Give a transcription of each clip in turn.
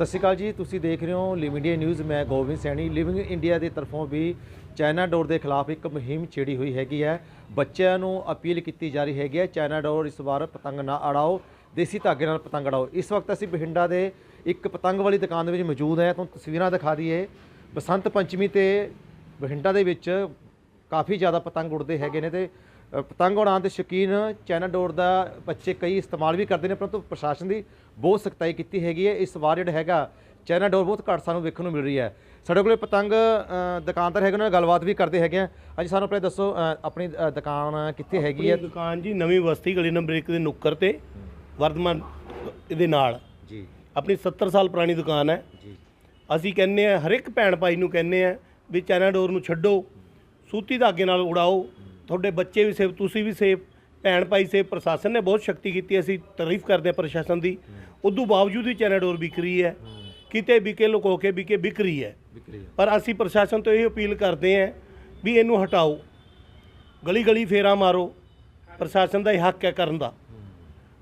ਸਤਿ ਸ਼੍ਰੀ ਅਕਾਲ ਜੀ, ਤੁਸੀਂ ਦੇਖ ਰਹੇ ਹੋ ਲਿਵ ਇੰਡੀਆ ਨਿਊਜ਼ ਮੈਂ ਗੋਬਿੰਦ ਸੈਣੀ। ਲਿਵਿੰਗ ਇੰਡੀਆ ਦੀ ਤਰਫੋਂ ਵੀ ਚਾਈਨਾ ਡੋਰ ਦੇ ਖਿਲਾਫ ਇੱਕ ਮੁਹਿੰਮ ਛੇੜੀ ਹੋਈ ਹੈਗੀ ਹੈ। ਬੱਚਿਆਂ ਨੂੰ ਅਪੀਲ ਕੀਤੀ ਜਾ ਰਹੀ ਹੈਗੀ ਹੈ ਚਾਈਨਾ ਡੋਰ ਇਸ ਵਾਰ ਪਤੰਗ ਨਾ ਅੜਾਓ, ਦੇਸੀ ਧਾਗੇ ਨਾਲ ਪਤੰਗ ਅੜਾਓ। ਇਸ ਵਕਤ ਅਸੀਂ ਬਠਿੰਡਾ ਦੇ ਇੱਕ ਪਤੰਗ ਵਾਲੀ ਦੁਕਾਨ ਦੇ ਵਿੱਚ ਮੌਜੂਦ ਹੈ। ਤੁਹਾਨੂੰ ਤਸਵੀਰਾਂ ਦਿਖਾ ਦਈਏ। ਬਸੰਤ ਪੰਚਮੀ ਤੇ ਬਠਿੰਡਾ ਦੇ ਵਿੱਚ ਕਾਫੀ ਜ਼ਿਆਦਾ ਪਤੰਗ ਉੜਦੇ ਹੈਗੇ ਨੇ ਤੇ ਪਤੰਗ ਉਡਾਉਣ ਦੇ ਸ਼ੌਕੀਨ ਚਾਈਨਾ ਡੋਰ ਦਾ ਬੱਚੇ ਕਈ ਇਸਤੇਮਾਲ ਵੀ ਕਰਦੇ ਨੇ ਪਰੰਤੂ ਪ੍ਰਸ਼ਾਸਨ ਦੀ ਬਹੁਤ ਸਖਤਾਈ ਕੀਤੀ ਹੈਗੀ ਹੈ। ਇਸ ਵਾਰ ਜਿਹੜਾ ਹੈਗਾ ਚਾਈਨਾ ਡੋਰ ਬਹੁਤ ਘੱਟ ਸਾਨੂੰ ਵੇਖਣ ਨੂੰ ਮਿਲ ਰਹੀ ਹੈ। ਸਾਡੇ ਕੋਲੇ ਪਤੰਗ ਦੁਕਾਨਦਾਰ ਹੈਗੇ ਉਹਨਾਂ ਨਾਲ ਗੱਲਬਾਤ ਵੀ ਕਰਦੇ ਹੈਗੇ ਆ। ਅੱਜ ਸਾਨੂੰ ਆਪਣੇ ਦੱਸੋ ਆਪਣੀ ਦੁਕਾਨ ਕਿੱਥੇ ਹੈਗੀ ਹੈ? ਦੁਕਾਨ ਜੀ ਨਵੀਂ ਬਸਤੀ ਗਲੀ ਨੰਬਰ 1 ਦੇ ਨੁੱਕਰ ਤੇ ਵਰਧਮਾਨ ਇਹਦੇ ਨਾਲ। ਜੀ। ਆਪਣੀ 70 ਸਾਲ ਪੁਰਾਣੀ ਦੁਕਾਨ ਹੈ। ਜੀ। ਅਸੀਂ ਕਹਿੰਨੇ ਆ ਹਰ ਇੱਕ ਭੈਣ ਭਾਈ ਨੂੰ ਕਹਿੰਨੇ ਆ ਵੀ ਚਾਈਨਾ ਡੋਰ ਨੂੰ ਛੱਡੋ ਸੂਤੀ ਧਾਗੇ ਨਾਲ ਉਡਾਓ। ਤੁਹਾਡੇ ਬੱਚੇ ਵੀ ਸੇਫ ਤੁਸੀਂ ਵੀ ਸੇਫ ਭੈਣ ਭਾਈ ਸੇਫ ਪ੍ਰਸ਼ਾਸਨ ਨੇ ਬਹੁਤ ਸ਼ਕਤੀ ਕੀਤੀ ਅਸੀਂ ਤਾਰੀਫ ਕਰਦੇ ਹਾਂ ਪ੍ਰਸ਼ਾਸਨ ਦੀ। ਉਦੋਂ ਬਾਵਜੂਦ ਵੀ ਚਾਈਨਾ ਡੋਰ ਵਿਕ ਰਹੀ ਹੈ ਕਿਤੇ ਵਿਕੇ ਲੁਕੋ ਕੇ ਵਿਕੇ ਵਿਕ ਰਹੀ ਹੈ। ਪਰ ਅਸੀਂ ਪ੍ਰਸ਼ਾਸਨ ਤੋਂ ਇਹ ਅਪੀਲ ਕਰਦੇ ਹਾਂ ਵੀ ਇਹਨੂੰ ਹਟਾਓ। ਗਲੀ ਗਲੀ ਫੇਰਾ ਮਾਰੋ ਪ੍ਰਸ਼ਾਸਨ ਦਾ ਇਹ ਹੱਕ ਹੈ ਕਰਨ ਦਾ।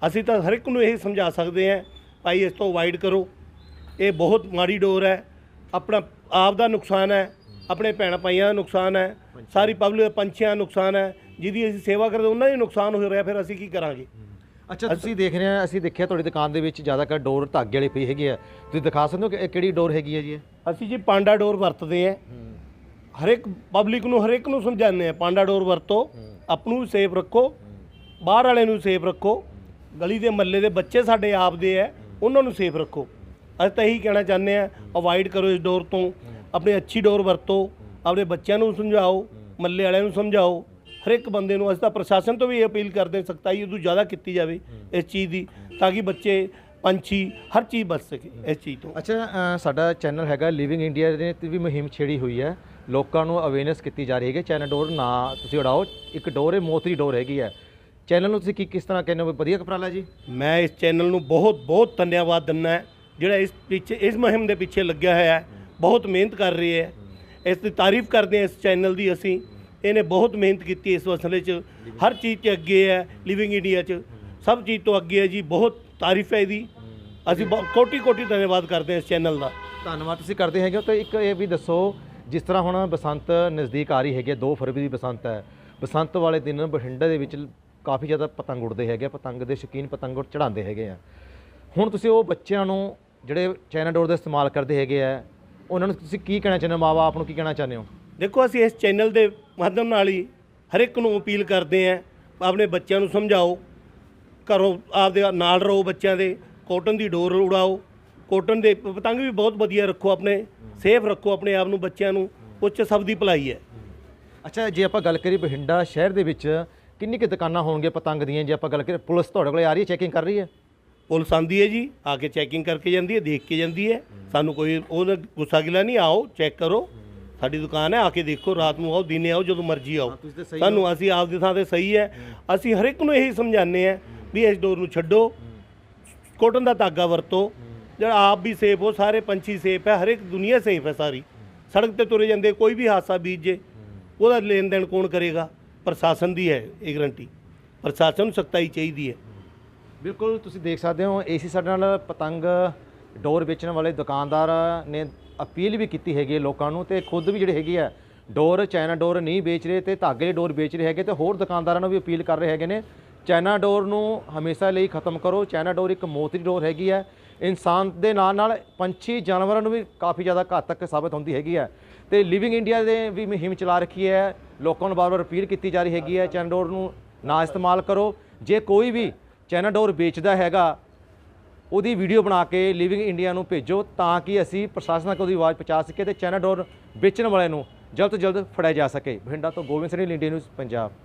ਅਸੀਂ ਤਾਂ ਹਰ ਇੱਕ ਨੂੰ ਇਹ ਸਮਝਾ ਸਕਦੇ ਹਾਂ ਭਾਈ ਇਸ ਤੋਂ ਅਵਾਇਡ ਕਰੋ। ਇਹ ਬਹੁਤ ਮਾੜੀ ਡੋਰ ਹੈ ਆਪਣਾ ਆਪ ਦਾ ਨੁਕਸਾਨ ਹੈ ਆਪਣੇ ਭੈਣ ਭਾਈਆਂ ਦਾ ਨੁਕਸਾਨ ਹੈ ਸਾਰੀ ਪਬਲਿਕ ਪੰਛੀਆਂ ਦਾ ਨੁਕਸਾਨ ਹੈ ਜਿਹਦੀ ਅਸੀਂ ਸੇਵਾ ਕਰਦੇ ਉਹਨਾਂ ਦਾ ਨੁਕਸਾਨ ਹੋ ਰਿਹਾ ਫਿਰ ਅਸੀਂ ਕੀ ਕਰਾਂਗੇ? ਅੱਛਾ ਤੁਸੀਂ ਦੇਖ ਰਹੇ ਹੋ ਅਸੀਂ ਦੇਖਿਆ ਤੁਹਾਡੀ ਦੁਕਾਨ ਦੇ ਵਿੱਚ ਜ਼ਿਆਦਾਤਰ ਡੋਰ ਧਾਗੇ ਵਾਲੀ ਪਈ ਹੈਗੀ ਹੈ ਤੁਸੀਂ ਦਿਖਾ ਸਕਦੇ ਹੋ ਕਿ ਇਹ ਕਿਹੜੀ ਡੋਰ ਹੈਗੀ ਹੈ ਜੀ ਅਸੀਂ ਜੀ ਪਾਂਡਾ ਡੋਰ ਵਰਤਦੇ ਹਾਂ। ਹਰ ਇੱਕ ਪਬਲਿਕ ਨੂੰ ਹਰ ਇੱਕ ਨੂੰ ਸਮਝਾਉਂਦੇ ਆ ਪਾਂਡਾ ਡੋਰ ਵਰਤੋ ਆਪ ਨੂੰ ਸੇਫ ਰੱਖੋ ਬਾਹਰ ਵਾਲੇ ਨੂੰ ਸੇਫ ਰੱਖੋ ਗਲੀ ਦੇ ਮੱਲੇ ਦੇ ਬੱਚੇ ਸਾਡੇ ਆਪ ਦੇ ਆ ਉਹਨਾਂ ਨੂੰ ਸੇਫ ਰੱਖੋ। ਅਸੀਂ ਤਾਂ ਇਹੀ ਕਹਿਣਾ ਚਾਹੁੰਦੇ ਆ ਅਵਾਇਡ ਕਰੋ ਇਸ ਡੋਰ ਤੋਂ। ਆਪਣੀ ਅੱਛੀ ਡੋਰ ਵਰਤੋ ਆਪਣੇ ਬੱਚਿਆਂ ਨੂੰ ਸਮਝਾਓ ਮੱਲੇ ਵਾਲਿਆਂ ਨੂੰ ਸਮਝਾਓ ਹਰ ਇੱਕ ਬੰਦੇ ਨੂੰ ਅਸੀਂ ਤਾਂ ਪ੍ਰਸ਼ਾਸਨ ਤੋਂ ਵੀ ਇਹ ਅਪੀਲ ਕਰਦੇ ਹਾਂ, ਸਖਤਾਈ ਉਦੋਂ ਜ਼ਿਆਦਾ ਕੀਤੀ ਜਾਵੇ ਇਸ ਚੀਜ਼ ਦੀ ਤਾਂ ਕਿ ਬੱਚੇ ਪੰਛੀ ਹਰ ਚੀਜ਼ ਬਚ ਸਕੇ ਇਸ ਚੀਜ਼ ਤੋਂ। ਅੱਛਾ ਸਾਡਾ ਚੈਨਲ ਹੈਗਾ ਲਿਵਿੰਗ ਇੰਡੀਆ ਨੇ ਤੇ ਵੀ ਮੁਹਿੰਮ ਛੇੜੀ ਹੋਈ ਹੈ। ਲੋਕਾਂ ਨੂੰ ਅਵੇਅਰਨੈਸ ਕੀਤੀ ਜਾ ਰਹੀ ਹੈ। ਕਿ ਚਾਈਨਾ ਡੋਰ ਨਾ ਤੁਸੀਂ ਉਡਾਓ ਇੱਕ ਡੋਰ ਹੈ ਮੋਤਰੀ ਡੋਰ ਹੈਗੀ ਹੈ। ਚੈਨਲ ਨੂੰ ਤੁਸੀਂ ਕੀ ਕਿਸ ਤਰ੍ਹਾਂ ਕਹਿੰਦੇ ਹੋ? ਵਧੀਆ ਉਪਰਾਲਾ ਜੀ? ਮੈਂ ਇਸ ਚੈਨਲ ਨੂੰ ਬਹੁਤ ਬਹੁਤ ਧੰਨਵਾਦ ਦਿੰਦਾ ਜਿਹੜਾ ਇਸ ਪਿੱਛੇ ਇਸ ਮੁਹਿੰਮ ਦੇ ਪਿੱਛੇ ਲੱਗਿਆ ਹੋਇਆ ਹੈ। ਬਹੁਤ ਮਿਹਨਤ ਕਰ ਰਹੀ ਹੈ। ਇਸ ਦੀ ਤਾਰੀਫ ਕਰਦੇ ਹਾਂ ਇਸ ਚੈਨਲ ਦੀ ਅਸੀਂ। ਇਹਨੇ ਬਹੁਤ ਮਿਹਨਤ ਕੀਤੀ ਇਸ ਮਸਲੇ 'ਚ। ਹਰ ਚੀਜ਼ 'ਚ ਅੱਗੇ ਹੈ ਲਿਵਿੰਗ ਇੰਡੀਆ 'ਚ। ਸਭ ਚੀਜ਼ ਤੋਂ ਅੱਗੇ ਹੈ ਜੀ ਬਹੁਤ ਤਾਰੀਫ ਹੈ ਇਹਦੀ। ਅਸੀਂ ਕੋਟੀ ਕੋਟੀ ਧੰਨਵਾਦ ਕਰਦੇ ਹਾਂ ਇਸ ਚੈਨਲ ਦਾ। ਧੰਨਵਾਦ ਤੁਸੀਂ ਕਰਦੇ ਹੈਗੇ ਤਾਂ ਇੱਕ ਇਹ ਵੀ ਦੱਸੋ ਜਿਸ ਤਰ੍ਹਾਂ ਹੁਣ ਬਸੰਤ ਨਜ਼ਦੀਕ ਆ ਰਹੀ ਹੈਗੀ ਹੈ 2 ਫਰਵਰੀ ਦੀ ਬਸੰਤ ਹੈ। ਬਸੰਤ ਵਾਲੇ ਦਿਨ ਬਠਿੰਡਾ ਦੇ ਵਿੱਚ ਕਾਫੀ ਜ਼ਿਆਦਾ ਪਤੰਗ ਉੜਦੇ ਹੈਗੇ ਪਤੰਗ ਦੇ ਸ਼ੌਕੀਨ ਪਤੰਗ ਚੜਾਉਂਦੇ ਹੈਗੇ ਆ। ਹੁਣ ਤੁਸੀਂ ਉਹ ਬੱਚਿਆਂ ਨੂੰ ਜਿਹੜੇ ਚਾਈਨਾ ਡੋਰ ਦਾ ਇਸਤੇਮਾਲ ਕਰਦੇ ਹੈਗੇ ਆ ਉਹਨਾਂ ਨੂੰ ਤੁਸੀਂ ਕੀ ਕਹਿਣਾ ਚਾਹੁੰਦੇ ਹੋ? ਮਾਪੇ ਨੂੰ ਕੀ ਕਹਿਣਾ ਚਾਹੁੰਦੇ ਹੋ? ਦੇਖੋ ਅਸੀਂ ਇਸ ਚੈਨਲ ਦੇ ਮਾਧਿਅਮ ਨਾਲ ਹੀ ਹਰ ਇੱਕ ਨੂੰ ਅਪੀਲ ਕਰਦੇ ਹਾਂ ਆਪਣੇ ਬੱਚਿਆਂ ਨੂੰ ਸਮਝਾਓ ਘਰੋਂ ਆਪਦੇ ਨਾਲ ਰਹੋ ਬੱਚਿਆਂ ਦੇ ਕੋਟਨ ਦੀ ਡੋਰ ਉਡਾਓ ਕੋਟਨ ਦੇ ਪਤੰਗ ਵੀ ਬਹੁਤ ਵਧੀਆ ਰੱਖੋ ਆਪਣੇ ਸੇਫ ਰੱਖੋ ਆਪਣੇ ਆਪ ਨੂੰ ਬੱਚਿਆਂ ਨੂੰ ਉਹ 'ਚ ਸਭ ਦੀ ਭਲਾਈ ਹੈ। ਅੱਛਾ ਜੇ ਆਪਾਂ ਗੱਲ ਕਰੀਏ ਬਠਿੰਡਾ ਸ਼ਹਿਰ ਦੇ ਵਿੱਚ ਕਿੰਨੀ ਕਿ ਦੁਕਾਨਾਂ ਹੋਣਗੀਆਂ ਪਤੰਗ ਦੀਆਂ? ਜੇ ਆਪਾਂ ਗੱਲ ਕਰੀਏ ਪੁਲਿਸ ਤੁਹਾਡੇ ਕੋਲੇ ਆ ਰਹੀ ਹੈ ਚੈਕਿੰਗ ਕਰ ਰਹੀ ਹੈ? ਪੁਲਿਸ ਆਂਦੀ ਹੈ ਜੀ ਆ ਕੇ ਚੈਕਿੰਗ ਕਰਕੇ ਜਾਂਦੀ ਹੈ ਦੇਖ ਕੇ ਜਾਂਦੀ ਹੈ। ਸਾਨੂੰ ਕੋਈ ਉਹਦਾ ਗੁੱਸਾ ਗਿਲਾ ਨਹੀਂ ਆਓ ਚੈੱਕ ਕਰੋ। ਸਾਡੀ ਦੁਕਾਨ ਹੈ ਆ ਕੇ ਦੇਖੋ ਰਾਤ ਨੂੰ ਆਓ ਦਿਨੇ ਆਓ ਜਦੋਂ ਮਰਜ਼ੀ ਆਓ। ਸਾਨੂੰ ਅਸੀਂ ਆਪ ਦੀ ਥਾਂ ਤੇ ਸਹੀ ਹੈ। ਅਸੀਂ ਹਰ ਇੱਕ ਨੂੰ ਇਹੀ ਸਮਝਾਉਂਦੇ ਆ ਵੀ ਇਸ ਡੋਰ ਨੂੰ ਛੱਡੋ। ਕੋਟਨ ਦਾ ਧਾਗਾ ਵਰਤੋ। ਜਿਹੜਾ ਆਪ ਵੀ ਸੇਫ ਹੋ ਸਾਰੇ ਪੰਛੀ ਸੇਫ ਹੈ ਹਰ ਇੱਕ ਦੁਨੀਆ ਸੇਫ ਹੈ ਸਾਰੀ। ਸੜਕ ਤੇ ਤੁਰੇ ਜਾਂਦੇ ਕੋਈ ਵੀ ਹਾਦਸਾ ਬੀਤ ਜੇ ਉਹਦਾ ਲੈਣ ਦੇਣ ਕੌਣ ਕਰੇਗਾ? ਪ੍ਰਸ਼ਾਸਨ ਦੀ ਹੈ ਇਹ ਗਰੰਟੀ ਪ੍ਰਸ਼ਾਸਨ ਨੂੰ ਸਖਤਾਈ ਚਾਹੀਦੀ ਹੈ। ਬਿਲਕੁਲ ਤੁਸੀਂ ਦੇਖ ਸਕਦੇ ਹੋ, ਏਸੀ ਸਾਡੇ ਨਾਲ ਪਤੰਗ ਡੋਰ ਵੇਚਣ ਵਾਲੇ ਦੁਕਾਨਦਾਰ ਨੇ ਅਪੀਲ ਵੀ ਕੀਤੀ ਹੈਗੀ ਹੈ ਲੋਕਾਂ ਨੂੰ ਤੇ ਖੁਦ ਵੀ ਜਿਹੜੇ ਹੈਗੀ ਆ ਡੋਰ ਚਾਈਨਾ ਡੋਰ ਨਹੀਂ ਵੇਚ ਰਹੇ ਤੇ ਧਾਗੇ ਡੋਰ ਵੇਚ ਰਹੇ ਹੈਗੇ ਤੇ ਹੋਰ ਦੁਕਾਨਦਾਰਾਂ ਨੂੰ ਵੀ ਅਪੀਲ ਕਰ ਰਹੇ ਹੈਗੇ ਨੇ। ਚਾਈਨਾ ਡੋਰ ਨੂੰ ਹਮੇਸ਼ਾ ਲਈ ਖਤਮ ਕਰੋ। ਚਾਈਨਾ ਡੋਰ ਇੱਕ ਮੌਤਰੀ ਡੋਰ ਹੈਗੀ ਹੈ। ਇਨਸਾਨ ਦੇ ਨਾਲ ਨਾਲ ਪੰਛੀ, ਜਾਨਵਰਾਂ ਨੂੰ ਵੀ ਕਾਫੀ ਜ਼ਿਆਦਾ ਘਾਤਕ ਸਾਬਤ ਹੁੰਦੀ ਹੈਗੀ ਹੈ ਤੇ ਲਿਵਿੰਗ ਇੰਡੀਆ ਦੇ ਵੀ ਮੁਹਿੰਮ ਚਲਾ ਰੱਖੀ ਹੈ। ਲੋਕਾਂ ਨੂੰ ਬਾਰ-ਬਾਰ ਅਪੀਲ ਕੀਤੀ ਜਾ ਰਹੀ ਹੈਗੀ ਹੈ। ਚਾਈਨਾ ਡੋਰ ਨੂੰ ਨਾ ਇਸਤੇਮਾਲ ਕਰੋ। ਜੇ ਕੋਈ ਵੀ ਚਾਈਨਾ ਡੋਰ ਵੇਚਦਾ ਹੈਗਾ, ਉਹਦੀ ਵੀਡੀਓ ਬਣਾ ਕੇ ਲਿਵਿੰਗ ਇੰਡੀਆ ਨੂੰ ਭੇਜੋ ਤਾਂ ਕਿ ਅਸੀਂ ਪ੍ਰਸ਼ਾਸਨ ਤੱਕ ਉਹਦੀ ਆਵਾਜ਼ ਪਹੁੰਚਾ ਸਕੀਏ ਤੇ ਚਾਈਨਾ ਡੋਰ ਵੇਚਣ ਵਾਲਿਆਂ ਨੂੰ ਜਲਦ ਤੋਂ ਜਲਦ ਫੜਿਆ ਜਾ ਸਕੇ। ਬਠਿੰਡਾ ਤੋਂ ਗੋਬਿੰਦ ਸਿੰਘ ਇੰਡੀਆ ਨਿਊਜ਼ ਪੰਜਾਬ।